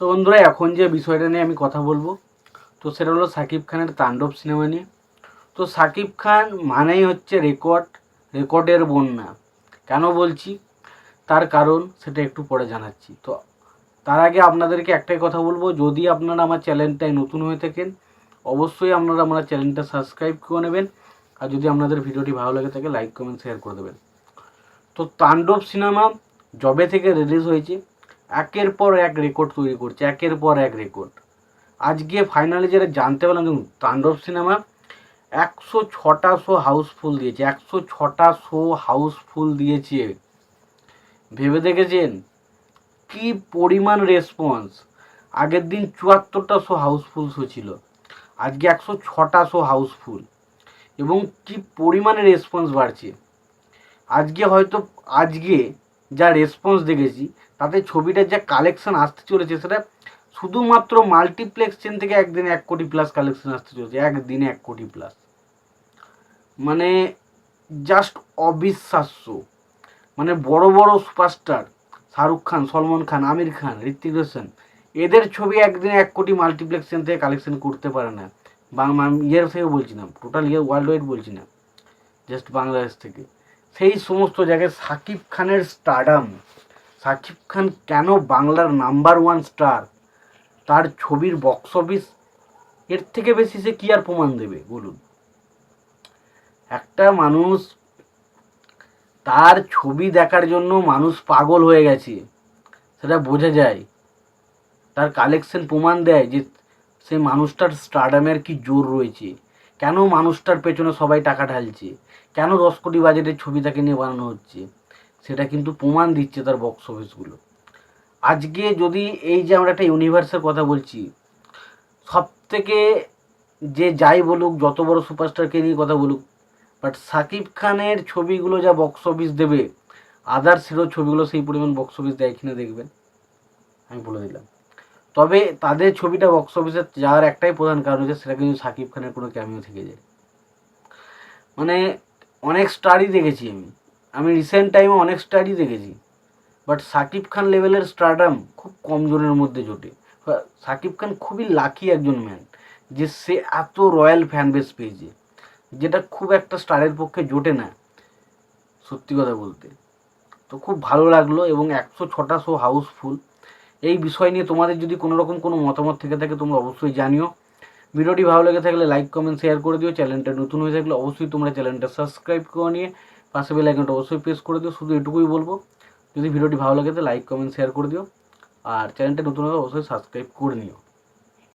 তো বন্ধুরা, এখন যে বিষয়টা নিয়ে আমি কথা বলব, তো সেটা হলো সাকিব খানের তাণ্ডব সিনেমা নিয়ে। তো সাকিব খান মানেই হচ্ছে রেকর্ড, রেকর্ডের বন্যা। কেন বলছি? তার কারণ সেটা একটু পরে জানাচ্ছি। তো তার আগে আপনাদেরকে একটাই কথা বলব, যদি আপনারা আমার চ্যানেলটায় নতুন হয়ে থাকেন, অবশ্যই আপনারা আমার চ্যানেলটা সাবস্ক্রাইব করে নেবেন। আর যদি আপনাদের ভিডিওটি ভালো লাগে থাকে, লাইক, কমেন্ট, শেয়ার করে দেবেন। তো তাণ্ডব সিনেমা জবে থেকে রিলিজ হয়েছে একের পর এক রেকর্ড তৈরি করছে, একের পর এক রেকর্ড আজকে ফাইনালি যেটা জানতে পারলাম দেখুন, তাণ্ডব সিনেমা একশো ছটা শো হাউসফুল দিয়েছে, একশো ছটা শো হাউসফুল দিয়েছে। ভেবে দেখেছেন? কি পরিমাণ রেসপন্স আগের দিন চুয়াত্তরটা শো হাউসফুল শো ছিল, আজকে একশো ছটা শো হাউসফুল এবং কি পরিমাণে রেসপন্স বাড়ছে? আজকে হয়তো, আজকে যা রেসপন্স দেখেছি, তাতে ছবিটার যা কালেকশন আসতে চলেছে, সেটা শুধুমাত্র মাল্টিপ্লেক্স চেন থেকে একদিনে এক কোটি প্লাস কালেকশন আসতে চলেছে, একদিনে এক কোটি প্লাস মানে জাস্ট অবিশ্বাস্য। মানে বড় বড় সুপারস্টার শাহরুখ খান, সলমান খান, আমির খান ঋত্বিক রোশন, এদের ছবি একদিনে এক কোটি মাল্টিপ্লেক্স চেন থেকে কালেকশন করতে পারে না। বাংলা ইয়ের থেকে বলছি না টোটাল ইয়ে ওয়ার্ল্ড ওয়াইড বলছি না জাস্ট বাংলাদেশ থেকে। সেই সমস্ত জায়গায় সাকিব খানের স্টারডাম সাকিব খান কেন বাংলার নাম্বার ওয়ান স্টার তার ছবির বক্স অফিস এর থেকে বেশি সে কী আর প্রমাণ দেবে? বলুন। একটা মানুষ তার ছবি দেখার জন্য মানুষ পাগল হয়ে গেছে। সেটা বোঝা যায়। তার কালেকশন প্রমাণ দেয় যে সেই মানুষটার স্টারডামের কি জোর রয়েছে। কেন মানুষটার পেছনে সবাই টাকা ঢালছে? কেন দশ কোটি বাজেটের ছবি তাকে নিয়ে বানানো হচ্ছে? সেটা কিন্তু প্রমাণ দিচ্ছে তার বক্স অফিসগুলো আজকে যদি এই যে আমরা একটা ইউনিভার্সের কথা বলছি সব থেকে যে যাই বলুক, যত বড় সুপারস্টারকে নিয়ে কথা বলুক বাট সাকিব খানের ছবিগুলো যা বক্স অফিস দেবে আদার্স হিরো ছবিগুলো সেই পরিমাণ বক্স অফিস দেয় কিনা দেখবেন? আমি বলে দিলাম। তবে তাদের ছবিটা বক্স অফিসে যাওয়ার একটাই প্রধান কারণ হচ্ছে সেটা কিন্তু সাকিব খানের কোনো ক্যামিও থেকে যায়। মানে অনেক স্টারই দেখেছি আমি। আমি রিসেন্ট টাইমে অনেক স্টারই দেখেছি। বাট সাকিব খান লেভেলের স্টারডাম খুব কম জনের মধ্যে জোটে। সাকিব খান খুবই লাকি একজন ম্যান যে সে এত রয়্যাল ফ্যান বেস পেয়েছে, যেটা খুব একটা স্টারের পক্ষে জোটে না, সত্যি কথা বলতে। তো খুব ভালো লাগল এবং একশো ছটা শো হাউসফুল এই বিষয় নিয়ে তোমাদের যদি কোনো রকম কোনো মতামত থেকে থাকে, তোমরা অবশ্যই জানিও। ভিডিওটি ভালো লেগে থাকলে লাইক কমেন্ট শেয়ার করে দিও। চ্যানেলটা নতুন হয়ে থাকলে অবশ্যই তোমরা চ্যানেলটা সাবস্ক্রাইব করে নিয়ে পাশে বেল অবশ্যই প্রেস করে দিও। শুধু এটুকুই বলব, যদি ভিডিওটি ভালো লাগে তো লাইক কমেন্ট শেয়ার করে দিও। আর চ্যানেলটা নতুন হলে অবশ্যই সাবস্ক্রাইব করে নিও।